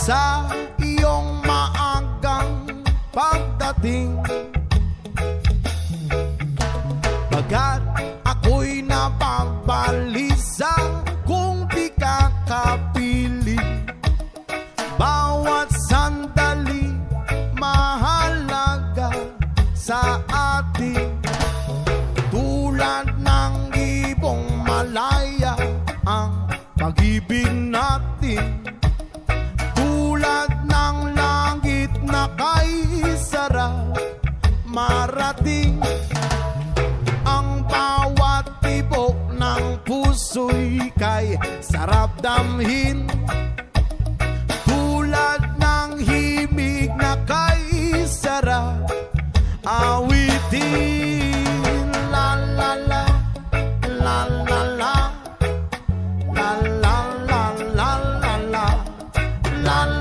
sa iyong maagang pagdating. marating Ang bawat tibok ng puso'y kay sarap damhin. Tulad ng himig na kay sarap awitin. La la la, la la la. La la la la la la. La